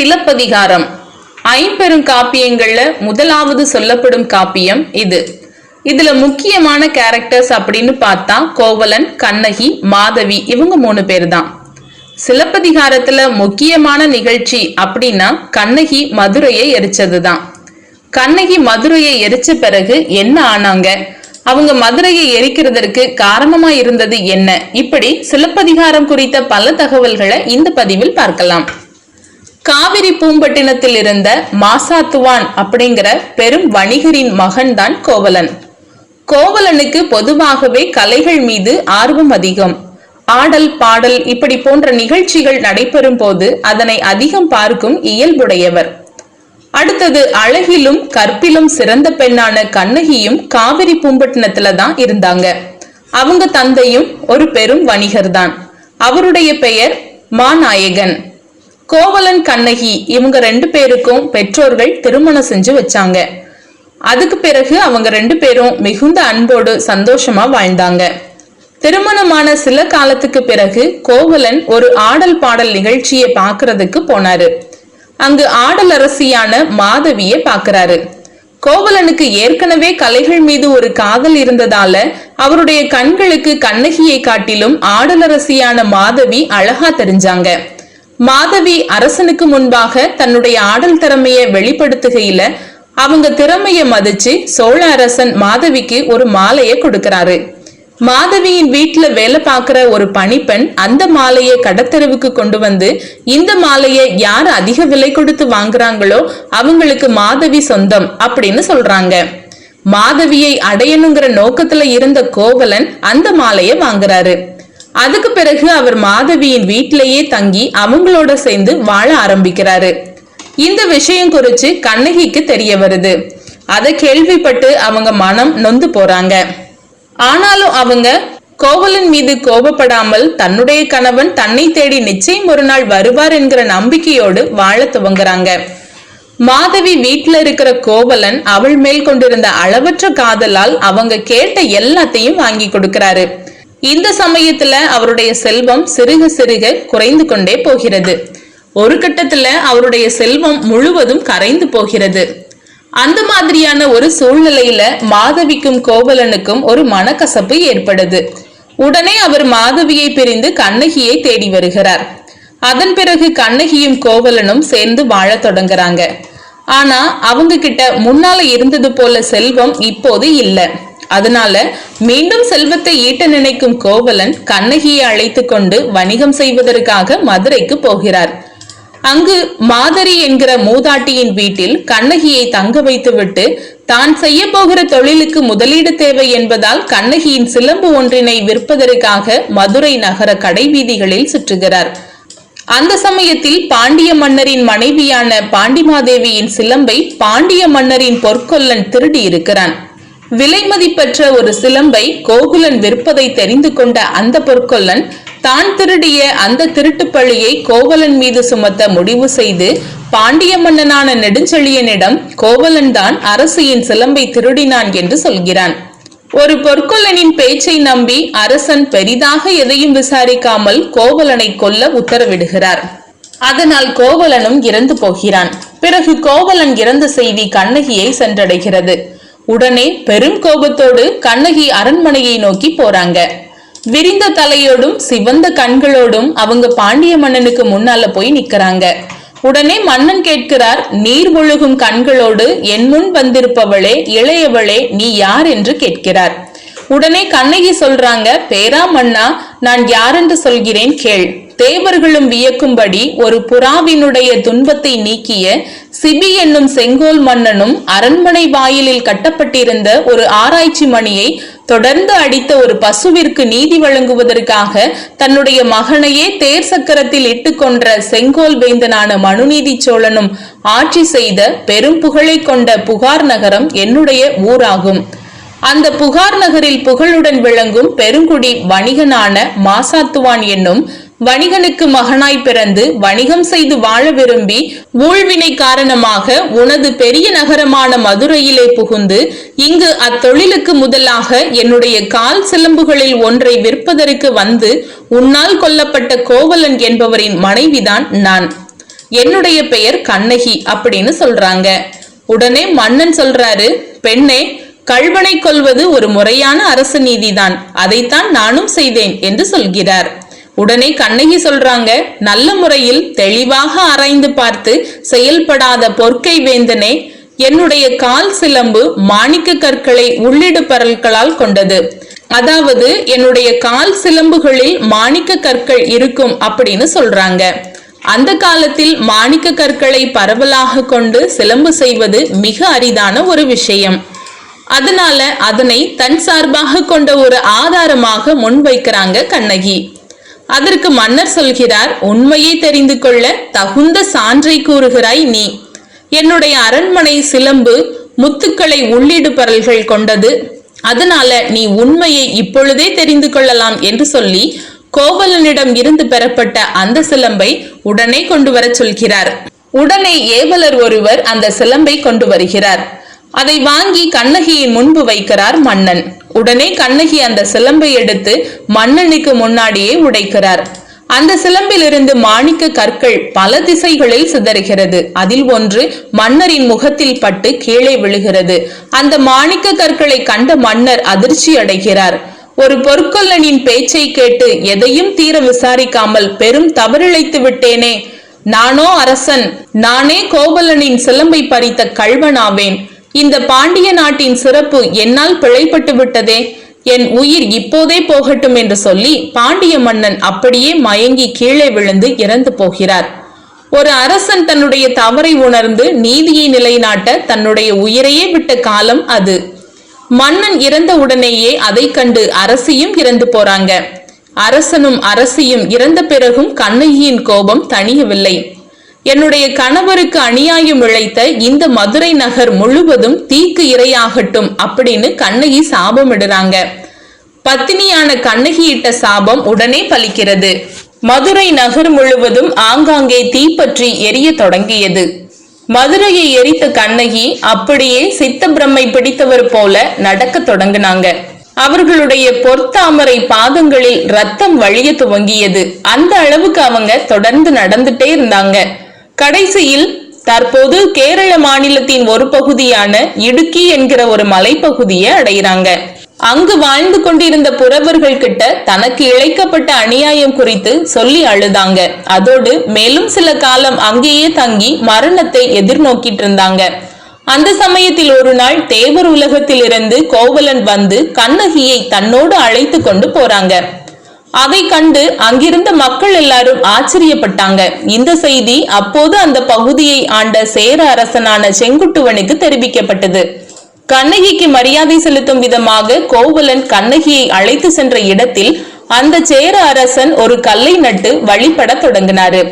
சிலப்பதிகாரம். ஐம்பெரும் காப்பியங்கள்ல முதலாவது சொல்லப்படும் காப்பியம் இது. இதுல முக்கியமான கேரக்டர்ஸ் அப்படின்னு பார்த்தா கோவலன் கண்ணகி மாதவி இவங்க மூணு பேர் தான் சிலப்பதிகாரத்துல முக்கியமான நிகழ்ச்சி அப்படின்னா கண்ணகி மதுரையை எரிச்சதுதான். கண்ணகி மதுரையை எரிச்ச பிறகு என்ன ஆனாங்க? அவங்க மதுரையை எரிக்கிறதற்கு காரணமா இருந்தது என்ன? இப்படி சிலப்பதிகாரம் குறித்த பல தகவல்களை இந்த பதிவில் பார்க்கலாம். காவிரி பூம்பட்டினத்தில் இருந்த மாசாத்துவான் அப்படிங்கிற பெரும் வணிகரின் மகன்தான் கோவலன். கோவலனுக்கு பொதுவாகவே கலைகள் மீது ஆர்வம் அதிகம். ஆடல் பாடல் இப்படி போன்ற நிகழ்ச்சிகள் நடைபெறும் போது அதனை அதிகம் பார்க்கும் இயல்புடையவர். அடுத்தது அழகிலும் கற்பிலும் சிறந்த பெண்ணான கண்ணகியும் காவிரி பூம்பட்டினத்துல தான் இருந்தாங்க. அவங்க தந்தையும் ஒரு பெரும் வணிகர்தான். அவருடைய பெயர் மாநாயகன். கோவலன் கண்ணகி இவங்க ரெண்டு பேருக்கும் பெற்றோர்கள் திருமணம் செஞ்சு வச்சாங்க. அதுக்கு பிறகு அவங்க ரெண்டு பேரும் மிகுந்த அன்போடு சந்தோஷமா வாழ்ந்தாங்க. திருமணமான சில காலத்துக்கு பிறகு கோவலன் ஒரு ஆடல் பாடல் நிகழ்ச்சியை பார்க்கறதுக்கு போனாரு. அங்கு ஆடல் அரசியான மாதவியை பார்க்கறாரு. கோவலனுக்கு ஏற்கனவே கலைகள் மீது ஒரு காதல் இருந்ததால அவருடைய கண்களுக்கு கண்ணகியை காட்டிலும் ஆடலரசியான மாதவி அழகா தெரிஞ்சாங்க. மாதவி அரசனுக்கு முன்பாக தன்னுடைய ஆடல் திறமையை வெளிப்படுத்துகையில அவங்க திறமைய மதிச்சு சோழ அரசன் மாதவிக்கு ஒரு மாலையை கொடுக்கறாரு. மாதவியின் வீட்டுல வேலை பார்க்கிற ஒரு பணிப்பெண் அந்த மாலையை கடத்தெருவுக்கு கொண்டு வந்து இந்த மாலையை யார் அதிக விலை கொடுத்து வாங்குறாங்களோ அவங்களுக்கு மாதவி சொந்தம் அப்படின்னு சொல்றாங்க. மாதவியை அடையணுங்கிற நோக்கத்துல இருந்த கோவலன் அந்த மாலையை வாங்குறாரு. அதுக்கு பிறகு அவர் மாதவியின் வீட்டிலேயே தங்கி அவங்களோட சேர்ந்து வாழ ஆரம்பிக்கிறாரு. இந்த விஷயம் குறித்து கண்ணகிக்கு தெரிய வருது. அதை கேள்விப்பட்டு அவங்க மனம் நொந்து போறாங்க. ஆனாலும் அவங்க கோவலன் மீது கோபப்படாமல் தன்னுடைய கணவன் தன்னை தேடி நிச்சயம் ஒரு நாள் வருவார் என்கிற நம்பிக்கையோடு வாழ துவங்குறாங்க. மாதவி வீட்டில் இருக்கிற கோவலன் அவள் மேல் கொண்டிருந்த அளவற்ற காதலால் அவங்க கேட்ட எல்லாத்தையும் வாங்கி கொடுக்கிறாரு. இந்த சமயத்துல அவருடைய செல்வம் சிறுக சிறுக குறைந்து கொண்டே போகிறது. ஒரு கட்டத்துல அவருடைய செல்வம் முழுவதும் கரைந்து போகிறது. அந்த மாதிரியான ஒரு சூழ்நிலையில மாதவிக்கும் கோவலனுக்கும் ஒரு மனக்கசப்பு ஏற்படுது. உடனே அவர் மாதவியை பிரிந்து கண்ணகியை தேடி வருகிறார். அதன் பிறகு கண்ணகியும் கோவலனும் சேர்ந்து வாழத் தொடங்குறாங்க. ஆனா அவங்க கிட்ட முன்னால இருந்தது போல செல்வம் இப்போது இல்லை. அதனால மீண்டும் செல்வத்தை ஈட்ட நினைக்கும் கோவலன் கண்ணகியை அழைத்து கொண்டு வணிகம் செய்வதற்காக மதுரைக்கு போகிறார். அங்கு மாதரி என்கிற மூதாட்டியின் வீட்டில் கண்ணகியை தங்க வைத்துவிட்டு தான் செய்ய போகிற தொழிலுக்கு முதலீடு தேவை என்பதால் கண்ணகியின் சிலம்பு ஒன்றினை விற்பதற்காக மதுரை நகர கடைவீதிகளில் சுற்றுகிறார். அந்த சமயத்தில் பாண்டிய மன்னரின் மனைவியான பாண்டிமாதேவியின் சிலம்பை பாண்டிய மன்னரின் பொற்கொல்லன் திருடி இருக்கிறான். விலை மதிப்பற்ற ஒரு சிலம்பை கோகுலன் விற்பதை தெரிந்து கொண்ட அந்த பொற்கொல்லன் தான் திருடிய அந்த திருட்டு பழியை கோவலன் மீது சுமத்த முடிவு செய்து பாண்டிய மன்னனான நெடுஞ்செழியனிடம் கோவலன் தான் அரசியின் சிலம்பை திருடினான் என்று சொல்கிறான். ஒரு பொற்கொல்லனின் பேச்சை நம்பி அரசன் பெரிதாக எதையும் விசாரிக்காமல் கோவலனை கொல்ல உத்தரவிடுகிறார். அதனால் கோவலனும் இறந்து போகிறான். பிறகு கோவலன் இறந்த செய்தி கண்ணகியை சென்றடைகிறது. உடனே பெரும் கோபத்தோடு கண்ணகி அரண்மனையை நோக்கி போறாங்க. விரிந்த தலையோடும் சிவந்த கண்களோடும் அவங்க பாண்டிய மன்னனுக்கு முன்னால போய் நிக்கிறாங்க. உடனே மன்னன் கேட்கிறார் நீர் ஒழுகும் கண்களோடு என் முன் வந்திருப்பவளே இளையவளே நீ யார்? என்று கேட்கிறார். உடனே கண்ணகி சொல்றாங்க பேரா மன்னா நான் யாரென்று சொல்கிறேன் கேள். தேவர்களும் வியக்கும்படி ஒரு புறாவினுடைய துன்பத்தை நீக்கிய சிபி என்னும் செங்கோல் மன்னனும் அரண்மனை வாயிலில் கட்டப்பட்டிருந்த ஒரு ஆராய்ச்சி மணியை தொடர்ந்து அடித்த ஒரு பசுவிற்கு நீதி வழங்குவதற்காக தன்னுடைய மகனையே தேர் சக்கரத்தில் இட்டு கொன்ற செங்கோல் வேந்தனான மனுநீதி சோழனும் ஆட்சி செய்த பெரும் புகழை கொண்ட புகார் நகரம் என்னுடைய ஊராகும். அந்த புகார் நகரில் புகழுடன் விளங்கும் பெருங்குடி வணிகனான மாசாத்துவான் என்னும் வணிகனுக்கு மகனாய் பிறந்து வணிகம் செய்து வாழ விரும்பி ஊழ்வினை காரணமாக உனது பெரிய நகரமான மதுரையிலே புகுந்து இங்கு அத்தொழிலுக்கு முதலாக என்னுடைய கால் சிலம்புகளில் ஒன்றை விற்பதற்கு வந்து உன்னால் கொல்லப்பட்ட கோவலன் என்பவரின் மனைவிதான் நான். என்னுடைய பெயர் கண்ணகி அப்படின்னு சொல்றாங்க. உடனே மன்னன் சொல்றாரு பெண்ணே கள்வனை கொள்வது ஒரு முறையான அரசு நீதிதான். அதைத்தான் நானும் செய்தேன் என்று சொல்கிறார். உடனே கண்ணகி சொல்றாங்க நல்ல முறையில் தெளிவாக ஆராய்ந்து பார்த்து செயல்படாத பொற்கை வேந்தனே என்னுடைய கால் சிலம்பு மாணிக்க கற்களை உள்ளிடு பரல்களால் கொண்டது. அதாவது என்னுடைய கால் சிலம்புகளில் மாணிக்க கற்கள் இருக்கும் அப்படின்னு சொல்றாங்க. அந்த காலத்தில் மாணிக்க கற்களை பரவலாக கொண்டு சிலம்பு செய்வது மிக அரிதான ஒரு விஷயம். அதனால அதனை தன் சார்பாக கொண்ட ஒரு ஆதாரமாக முன்வைக்கிறாங்க கண்ணகி. அதற்கு மன்னர் சொல்கிறார் உண்மையை தெரிந்து கொள்ள தகுந்த சான்றை கூறுகிறாய் நீ. என்னுடைய அரண்மனை சிலம்பு முத்துக்களை உள்ளிடு பரல்கள் கொண்டது. அதனால நீ உண்மையை இப்பொழுதே தெரிந்து கொள்ளலாம் என்று சொல்லி கோவலனிடம் இருந்து பெறப்பட்ட அந்த சிலம்பை உடனே கொண்டு வரச் சொல்கிறார். உடனே ஏவலர் ஒருவர் அந்த சிலம்பை கொண்டு வருகிறார். அதை வாங்கி கண்ணகியின் முன்பு வைக்கிறார் மன்னன். உடனே கண்ணகி அந்த சிலம்பை எடுத்து மன்னனுக்கு முன்னாடியே உடைக்கிறார். அந்த சிலம்பிலிருந்து மாணிக்க கற்கள் பல திசைகளில் சிதறுகிறது. அதில் ஒன்று மன்னரின் முகத்தில் பட்டு கீழே விழுகிறது. அந்த மாணிக்க கற்களை கண்ட மன்னர் அதிர்ச்சி அடைகிறார். ஒரு பொற்கொல்லனின் பேச்சை கேட்டு எதையும் தீர விசாரிக்காமல் பெரும் தவறிழைத்து விட்டேனே. நானோ அரசன் நானே கோவலனின் சிலம்பை பறித்த கள்வனாவேன். இந்த பாண்டிய நாட்டின் சிறப்பு என்னால் பிழைப்பட்டு விட்டதே. என் உயிர் இப்போதே போகட்டும் என்று சொல்லி பாண்டிய மன்னன் அப்படியே மயங்கி கீழே விழுந்து இறந்து போகிறார். ஒரு அரசன் தன்னுடைய தவறை உணர்ந்து நீதியை நிலைநாட்ட தன்னுடைய உயிரையே விட்ட காலம் அது. மன்னன் இறந்த உடனேயே அதை கண்டு அரசியும் இறந்து போறாங்க. அரசனும் அரசியும் இறந்த பிறகும் கண்ணகியின் கோபம் தணியவில்லை. என்னுடைய கணவருக்கு அநியாயம் இழைத்த இந்த மதுரை நகர் முழுவதும் தீக்கு இரையாகட்டும் அப்படின்னு கண்ணகி சாபமிடுறாங்க. பத்தினியான கண்ணகி இட்ட சாபம் உடனே பலிக்கிறது. மதுரை நகர் முழுவதும் ஆங்காங்கே தீப்பற்றி எரிய தொடங்கியது. மதுரையை எரித்த கண்ணகி அப்படியே சித்த பிரம்மை பிடித்தவர் போல நடக்க தொடங்கினாங்க. அவர்களுடைய பொற்தாமரை பாதங்களில் ரத்தம் வழிய துவங்கியது. அந்த அளவுக்கு அவங்க தொடர்ந்து நடந்துட்டே இருந்தாங்க. கடைசியில் தற்போது கேரள மாநிலத்தின் ஒரு பகுதியான இடுக்கி என்கிற ஒரு மலைப்பகுதியை அடைகிறாங்க. அங்கு வாழ்ந்து கொண்டிருந்த புறவர்கள் கிட்ட தனக்கு இழைக்கப்பட்ட அநியாயம் குறித்து சொல்லி அழுதாங்க. அதோடு மேலும் சில காலம் அங்கேயே தங்கி மரணத்தை எதிர்நோக்கிட்டு இருந்தாங்க. அந்த சமயத்தில் ஒரு நாள் தேவர் உலகத்திலிருந்து கோவலன் வந்து கண்ணகியை தன்னோடு அழைத்து கொண்டு போறாங்க. அதை கண்டு அங்கிருந்த மக்கள் எல்லாரும் ஆச்சரியப்பட்டாங்க. இந்த செய்தி அப்போது அந்த பகுதியை ஆண்ட சேர அரசனான செங்குட்டுவனுக்கு தெரிவிக்கப்பட்டது. கண்ணகிக்கு மரியாதை செலுத்தும் விதமாக கோவலன் கண்ணகியை அழைத்து சென்ற இடத்தில் அந்த சேர அரசன் ஒரு கல்லை நட்டு வழிபட தொடங்கினாரு.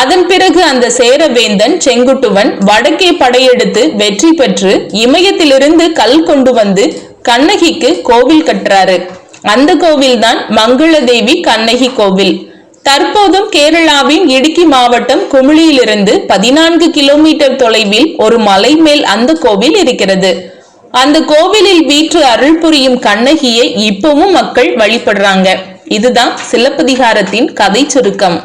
அதன் பிறகு அந்த சேரவேந்தன் செங்குட்டுவன் வடக்கே படையெடுத்து வெற்றி பெற்று இமயத்திலிருந்து கல் கொண்டு வந்து கண்ணகிக்கு கோவில் கட்டுறாரு. அந்த கோவில்தான் மங்களதேவி கண்ணகி கோவில். தற்போதும் கேரளாவின் இடுக்கி மாவட்டம் குமிழியிலிருந்து பதினான்கு கிலோமீட்டர் தொலைவில் ஒரு மலை மேல் அந்த கோவில் இருக்கிறது. அந்த கோவிலில் வீற்று அருள் புரியும் கண்ணகியை இப்பவும் மக்கள் வழிபடுறாங்க. இதுதான் சிலப்பதிகாரத்தின் கதை சுருக்கம்.